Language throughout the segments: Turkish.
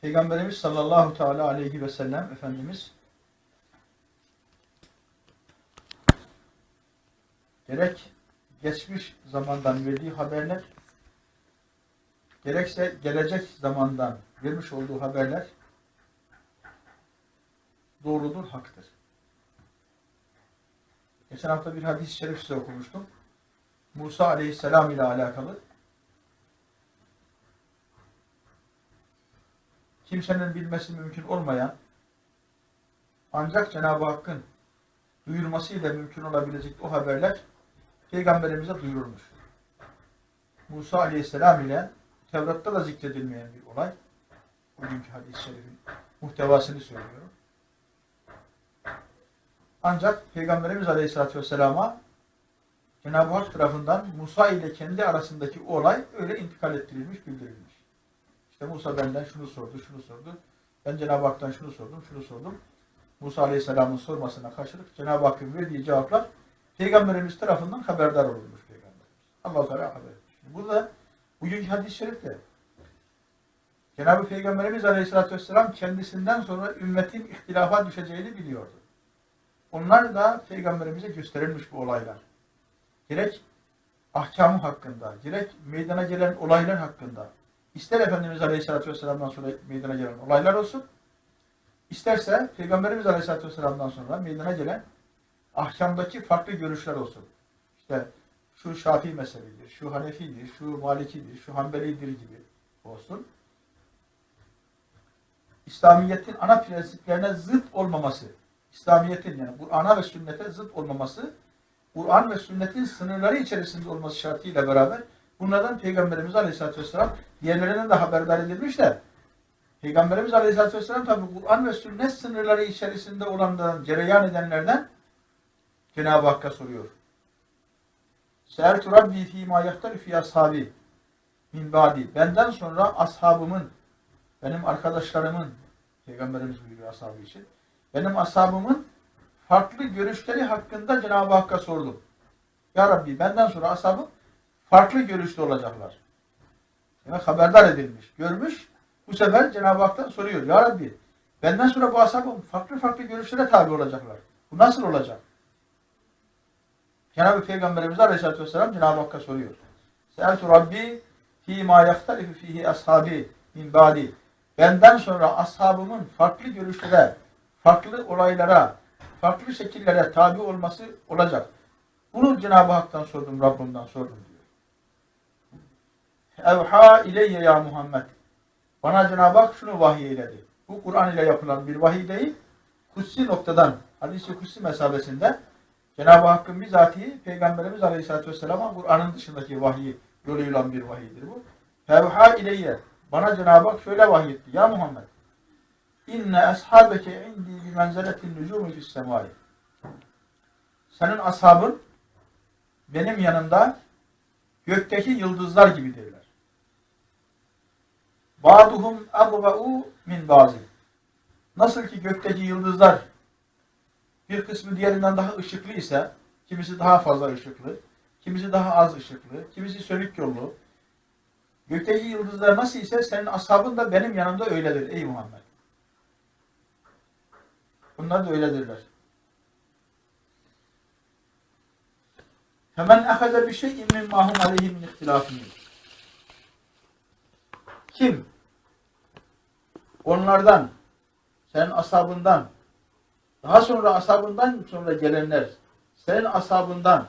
Peygamberimiz sallallahu teala aleyhi ve sellem Efendimiz gerek geçmiş zamandan verdiği haberler gerekse gelecek zamandan vermiş olduğu haberler doğrudur, haktır. Geçen hafta bir hadis-i şerif size okumuştum. Musa aleyhisselam ile alakalı kimsenin bilmesi mümkün olmayan ancak Cenab-ı Hakk'ın duyurmasıyla mümkün olabilecek o haberler Peygamberimize duyurulmuş. Musa Aleyhisselam ile Tevrat'ta da zikredilmeyen bir olay. Bugünkü hadis-i şerifin muhtevasını söylüyorum. Ancak Peygamberimiz Aleyhisselatü Vesselam'a Cenab-ı Hak tarafından Musa ile kendi arasındaki olay öyle intikal ettirilmiş, bildirilmiş. İşte Musa benden şunu sordu, şunu sordu. Ben Cenab-ı Hak'tan şunu sordum, şunu sordum. Musa Aleyhisselam'ın sormasına karşılık Cenab-ı Hakk'ın verdiği cevaplar Peygamberimiz tarafından haberdar olunmuş Peygamberimiz. Allah Teala haber etmiş. Burada bugünkü hadis-i şerifte Cenab-ı Peygamberimiz Aleyhisselatü Vesselam kendisinden sonra ümmetin ihtilafa düşeceğini biliyordu. Onlar da Peygamberimize gösterilmiş bu olaylar. Gerek ahkamı hakkında, gerek meydana gelen olaylar hakkında, ister Efendimiz Aleyhisselatü Vesselam'dan sonra meydana gelen olaylar olsun, isterse Peygamberimiz Aleyhisselatü Vesselam'dan sonra meydana gelen ahkamdaki farklı görüşler olsun. İşte şu Şafii mezhebidir, şu Hanefidir, şu Malikidir, şu Hanbelidir gibi olsun. İslamiyet'in ana prensiplerine zıt olmaması, İslamiyet'in yani Kur'an'a ve sünnete zıt olmaması, Kur'an ve sünnetin sınırları içerisinde olması şartıyla beraber bunlardan Peygamberimiz Aleyhisselatü Vesselam diğerlerinden de haberdar edilmişler. Peygamberimiz Aleyhisselatü Vesselam tabi Kur'an ve sünnet sınırları içerisinde olanlardan, cereyan edenlerden Cenab-ı Hakk'a soruyor. Sehertu Rabbi fîmâ yahtari fî ashabi min ba'di. Benden sonra ashabımın, benim arkadaşlarımın, Peygamberimiz buyuruyor ashabı için, benim ashabımın farklı görüşleri hakkında Cenab-ı Hakk'a sordum. Ya Rabbi benden sonra ashabım farklı görüşte olacaklar. Demek haberdar edilmiş, görmüş. Bu sefer Cenab-ı Hak'tan soruyor. Ya Rabbi benden sonra bu ashabım farklı farklı görüşlere tabi olacaklar. Bu nasıl olacak? Cenab-ı Peygamberimiz Aleyhisselatü Vesselam Cenab-ı Hakk'a soruyor. Seeltu Rabbi fîmâ yahtalifu fîhî ashabi min ba'di. Benden sonra ashabımın farklı görüşlere, farklı olaylara, farklı şekillere tabi olması olacak. Bunu Cenab-ı Hak'tan sordum, Rabbimden sordum diyor. Evha ileyye ya Muhammed. Bana Cenab-ı Hak şunu vahiy eyledi. Bu Kur'an ile yapılan bir vahiy değil, kutsi noktadan, hadis-i kutsi mesabesinde Cenab-ı Hakk'ın bizatihi Peygamberimiz Aleyhisselatü Vesselam'a Kur'an'ın dışındaki vahiy yoluyla bir vahiydir bu. Fevha ileyye. Bana Cenab-ı Hak şöyle vahiy etti. Ya Muhammed. İnne ashabeke indi bi menzeletin nücumi fis semai. Senin ashabın benim yanımda gökteki yıldızlar gibidirler. Ba'duhum agva'u min bazı. Nasıl ki gökteki yıldızlar bir kısmı diğerinden daha ışıklı ise, kimisi daha fazla ışıklı, kimisi daha az ışıklı, kimisi sönük yollu. Gökteki yıldızlar nasıl ise senin ashabın da benim yanımda öyledir ey Muhammed. Bunlar da öyledirler. Hemen ehaze bir şey min mahum aleyhi min ihtilafini. Kim? Onlardan, senin ashabından, daha sonra ashabından sonra gelenler, senin ashabından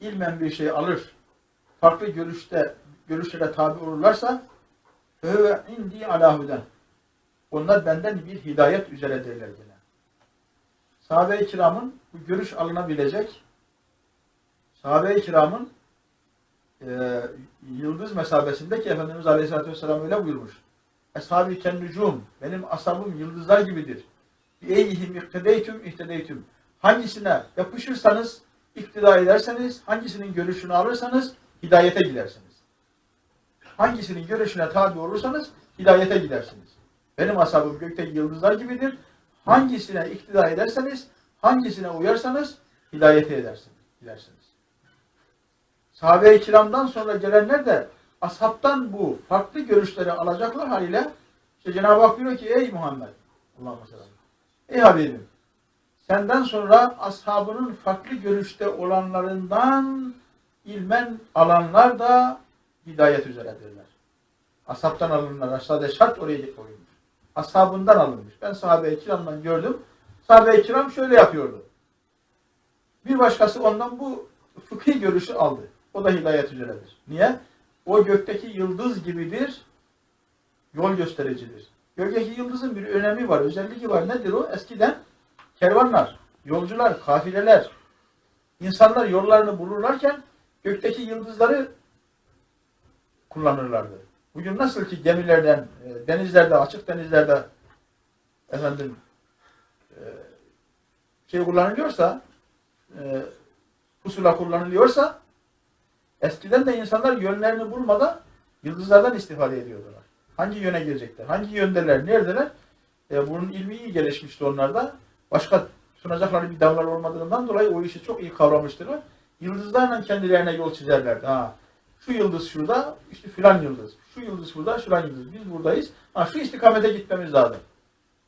ilmen bir şey alır, farklı görüşte, görüşlere tabi olurlarsa ve indi alahuden. Onlar benden bir hidayet üzeredirler gene. Sahabe-i kiramın bu görüş alınabilecek sahabe-i kiramın e, yıldız mesabesindeki Efendimiz Aleyhisselatü Vesselam öyle buyurmuş. Eshab-ı kennucum, benim ashabım yıldızlar gibidir. Eyyihim iktideytüm ihtideytüm. Hangisine yapışırsanız, iktida ederseniz, hangisinin görüşünü alırsanız hidayete gidersiniz. Hangisinin görüşüne tabi olursanız hidayete gidersiniz. Benim ashabım gökteki yıldızlar gibidir. Hangisine iktida ederseniz, hangisine uyarsanız hidayete edersiniz, gidersiniz. Sahabe-i kiramdan sonra gelenler de ashabtan bu farklı görüşleri alacaklar haliyle işte Cenab-ı Hak diyor ki ey Muhammed Allah'ım selam. Ey Habibim senden sonra ashabının farklı görüşte olanlarından ilmen alanlar da hidayet üzeredirler. Ashabtan alınanlar. Sadece şart oraya koyulmuş. Ashabından alınmış. Ben sahabe-i kiramdan gördüm. Sahabe-i kiram şöyle yapıyordu. Bir başkası ondan bu fıkhi görüşü aldı. O da hidayet üzeredir. Niye? O gökteki yıldız gibidir. Yol göstericidir. Gökteki yıldızın bir önemi var, özelliği var. Nedir o? Eskiden kervanlar, yolcular, kafileler, insanlar yollarını bulurlarken gökteki yıldızları kullanırlardı. Bugün nasıl ki gemilerden, e, denizlerde, açık denizlerde efendim e, şey kullanılıyorsa e, pusula kullanılıyorsa eskiden de insanlar yönlerini bulmadan yıldızlardan istifade ediyordular. Hangi yöne girecekler? Hangi yöndeler? Neredeler? E, bunun ilmi iyi gelişmişti onlarda. Başka sunacakları bir dallar olmadığından dolayı o işi çok iyi kavramıştırlar. Yıldızlarla kendilerine yol çizerlerdi. Ha, şu yıldız şurada, işte filan yıldız. Şu yıldız burada, şuran yıldız. Biz buradayız. Ha, şu istikamete gitmemiz lazım.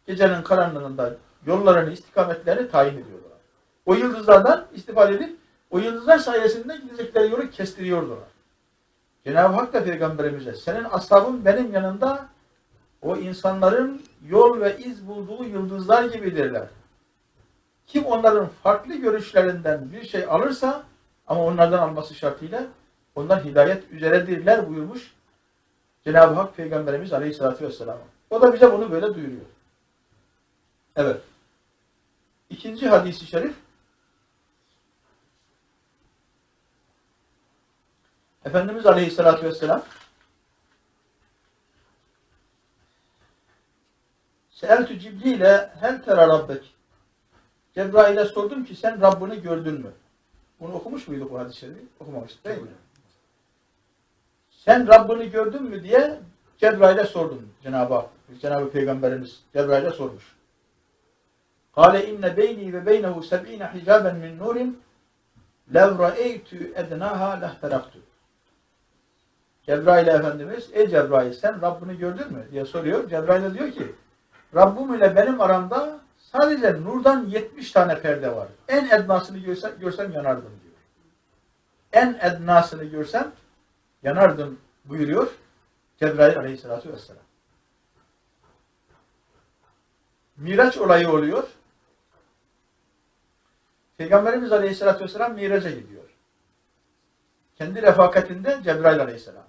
Gecenin karanlığında yollarını, istikametlerini tayin ediyorlar. O yıldızlardan istifade edip o yıldızlar sayesinde gidecekleri yolu kestiriyordular. Cenab-ı Hak da Peygamberimize senin ashabın benim yanında o insanların yol ve iz bulduğu yıldızlar gibidirler. Kim onların farklı görüşlerinden bir şey alırsa ama onlardan alması şartıyla onlar hidayet üzeredirler buyurmuş Cenab-ı Hak Peygamberimiz Aleyhisselatü Vesselam. O da bize bunu böyle duyuruyor. Evet. İkinci hadisi şerif Efendimiz Aleyhisselatü Vesselam Seeltü Cibril'e hel tera rabbek Cebrail'e sordum ki sen Rabbini gördün mü? Bunu okumuş muyduk bu hadis-i? Okumamıştık değil mi? Sen Rabbini gördün mü diye Cebrail'e sordum Cenab-ı Hak. Cenab-ı Peygamberimiz Cebrail'e sormuş. Kale inne beyni ve beynehu seb'ine hicaben min nurin lev ra'eytü ednaha lehteraktu. Cebrail Efendimiz, ey Cebrail sen Rabbini gördün mü diye soruyor. Cebrail diyor ki, Rabbim ile benim aramda sadece nurdan 70 tane perde var. En ednasını görsem, görsem yanardım diyor. En ednasını görsem yanardım buyuruyor Cebrail Aleyhisselatü Vesselam. Miraç olayı oluyor. Peygamberimiz Aleyhisselatü Vesselam miraca gidiyor. Kendi refakatinde Cebrail Aleyhisselam.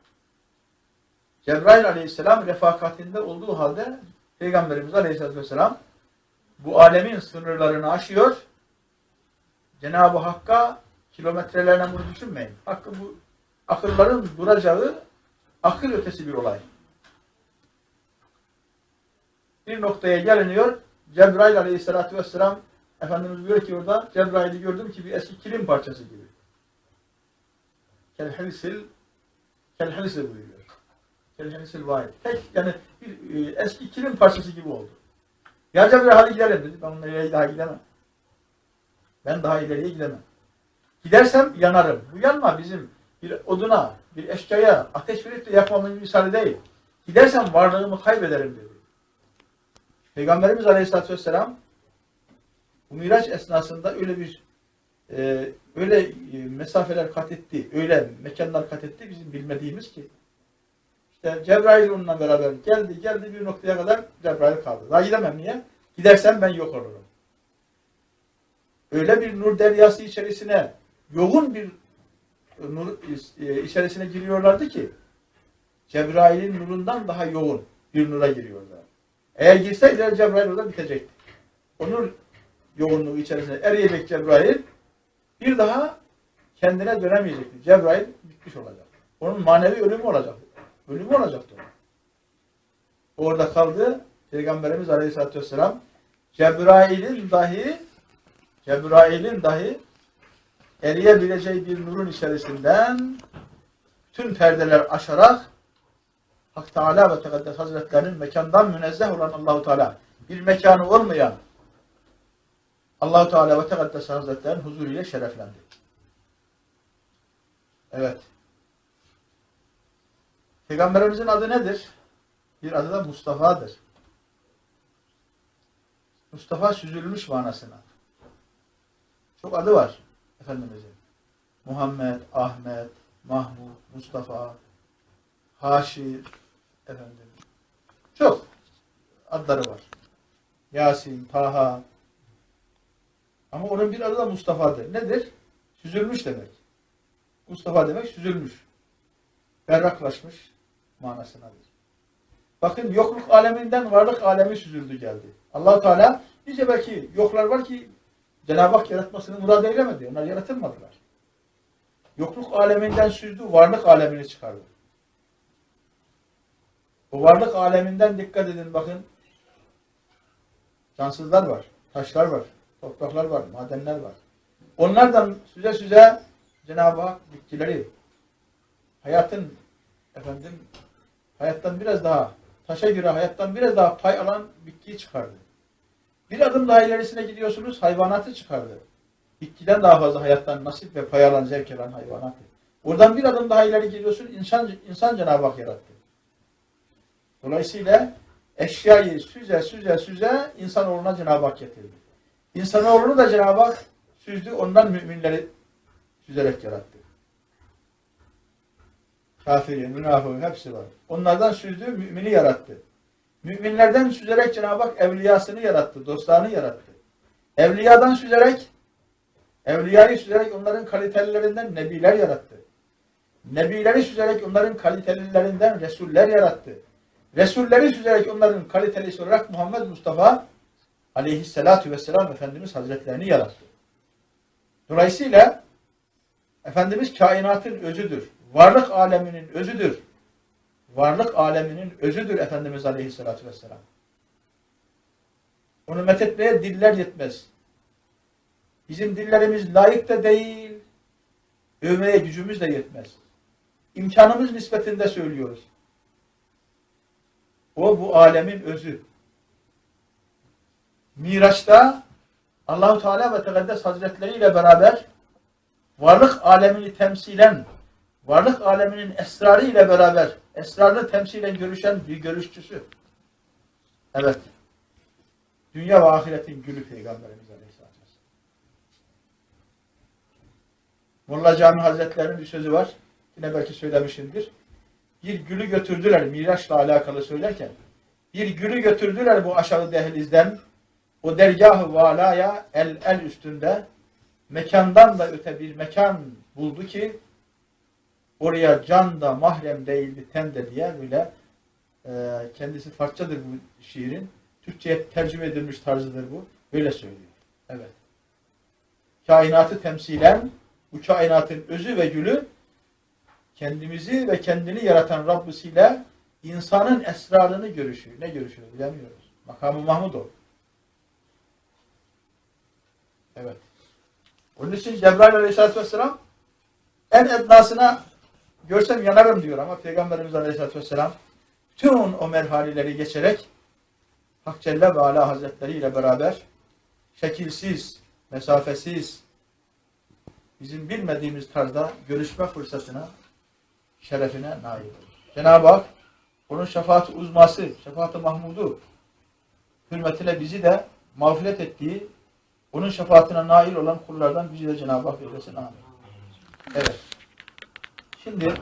Cebrail Aleyhisselam refakatinde olduğu halde Peygamberimiz Aleyhisselatü Vesselam bu alemin sınırlarını aşıyor. Cenab-ı Hakk'a kilometrelerine bunu düşünmeyin. Hakkı bu akılların duracağı akıl ötesi bir olay. Bir noktaya geliniyor. Cebrail Aleyhisselatü Vesselam Efendimiz diyor ki orada Cebrail'i gördüm ki bir eski kilim parçası gibi. Kelhemisil kelhemisil buyuruyor. Kelhemisil vahid. Tek yani bir e, eski kilim parçası gibi oldu. Ya Cebrail hadi gidelim dedi. Ben onunla daha gidemem. Ben daha ileriye gidemem. Gidersem yanarım. Bu yanma bizim bir oduna, bir eşkaya ateş verip de yakmamın misali değil. Gidersem varlığımı kaybederim dedi. Peygamberimiz Aleyhisselatü Vesselam bu Miraç esnasında öyle bir e, öyle e, mesafeler kat etti, öyle mekanlar kat etti bizim bilmediğimiz ki. İşte Cebrail onunla beraber geldi, geldi bir noktaya kadar Cebrail kaldı. Daha gidemem niye? Gidersem ben yok olurum. Öyle bir nur deryası içerisine, yoğun bir nur e, içerisine giriyorlardı ki Cebrail'in nurundan daha yoğun bir nura giriyorlar. Eğer girseydiler Cebrail orada bitecekti. O nur yoğunluğu içerisine eriyecek Cebrail bir daha kendine dönemeyecekti. Cebrail bitmiş olacak. Onun manevi ölümü olacak. Ölümü olacaktı onun. Orada kaldı. Peygamberimiz Aleyhisselatü Vesselam Cebrail'in dahi Cebrail'in dahi eriyebileceği bir nurun içerisinden tüm perdeler aşarak Hak Teala ve Tekaddes Hazretlerinin mekandan münezzeh olan Allahu Teala bir mekanı olmayan Allahu Teala ve Tekaddes Hazretlerinin huzuruyla şereflendi. Evet. Peygamberimizin adı nedir? Bir adı da Mustafa'dır. Mustafa süzülmüş manasına. Çok adı var Efendimizin. Muhammed, Ahmet, Mahmud, Mustafa, Haşir, efendim. Çok adları var. Yasin, Taha. Ama onun bir adı da Mustafa'dır. Nedir? Süzülmüş demek. Mustafa demek süzülmüş. Berraklaşmış manasındadır. Bakın yokluk aleminden varlık alemi süzüldü geldi. allah Teala nice belki yoklar var ki Cenab-ı Hak yaratmasını murad eylemedi. Onlar yaratılmadılar. Yokluk aleminden süzdü, varlık alemini çıkardı. O varlık aleminden dikkat edin bakın. Cansızlar var, taşlar var, topraklar var, madenler var. Onlardan süze süze Cenab-ı Hak bitkileri, hayatın efendim hayattan biraz daha taşa göre hayattan biraz daha pay alan bitkiyi çıkardı. Bir adım daha ilerisine gidiyorsunuz hayvanatı çıkardı. Bitkiden daha fazla hayattan nasip ve pay alan zevk alan hayvanatı. Oradan bir adım daha ileri gidiyorsun insan, insan Cenab-ı Hak yarattı. Dolayısıyla eşyayı süze süze süze insanoğluna Cenab-ı Hak getirdi. İnsanoğlunu da Cenab-ı Hak süzdü ondan müminleri süzerek yarattı. Kafiri, münafığı hepsi var. Onlardan süzdü, mümini yarattı. Müminlerden süzerek Cenab-ı Hak evliyasını yarattı, dostlarını yarattı. Evliyadan süzerek, evliyayı süzerek onların kalitelilerinden nebiler yarattı. Nebileri süzerek onların kalitelilerinden resuller yarattı. Resulleri süzerek onların kalitelisi olarak Muhammed Mustafa aleyhissalatu vesselam Efendimiz Hazretlerini yarattı. Dolayısıyla Efendimiz kainatın özüdür. Varlık aleminin özüdür. Varlık aleminin özüdür Efendimiz Aleyhisselatü Vesselam. Onu methetmeye diller yetmez. Bizim dillerimiz layık da değil, övmeye gücümüz de yetmez. İmkanımız nispetinde söylüyoruz. O bu alemin özü. Miraç'ta Allahu Teala ve Tekaddes Hazretleri ile beraber varlık alemini temsilen varlık aleminin esrarı ile beraber esrarını temsilen görüşen bir görüşçüsü. Evet. Dünya ve ahiretin gülü Peygamberimiz Aleyhisselatü Vesselam. Molla Cami Hazretleri'nin bir sözü var. Yine belki söylemişimdir. Bir gülü götürdüler Miraç'la alakalı söylerken. Bir gülü götürdüler bu aşağı dehlizden. O dergah-ı valaya el el üstünde mekandan da öte bir mekan buldu ki oraya can da mahrem değildi ten de diye böyle e, kendisi Farsçadır bu şiirin. Türkçe'ye tercüme edilmiş tarzıdır bu. Böyle söylüyor. Evet. Kainatı temsilen bu kainatın özü ve gülü kendimizi ve kendini yaratan Rabbisiyle insanın esrarını görüşüyor. Ne görüşüyor bilemiyoruz. Makamı Mahmud o. Evet. Onun için Cebrail Aleyhisselatü Vesselam en ednasına görsem yanarım diyor ama Peygamberimiz Aleyhisselatü Vesselam tüm o merhaleleri geçerek Hak Celle ve Ala Hazretleri ile beraber şekilsiz, mesafesiz, bizim bilmediğimiz tarzda görüşme fırsatına, şerefine nail olur. Cenab-ı Hak onun şefaat uzması, şefaat-ı mahmudu hürmetine bizi de mağfiret ettiği, onun şefaatine nail olan kullardan bizi de Cenab-ı Hak eylesin. Amin. Evet. Şimdi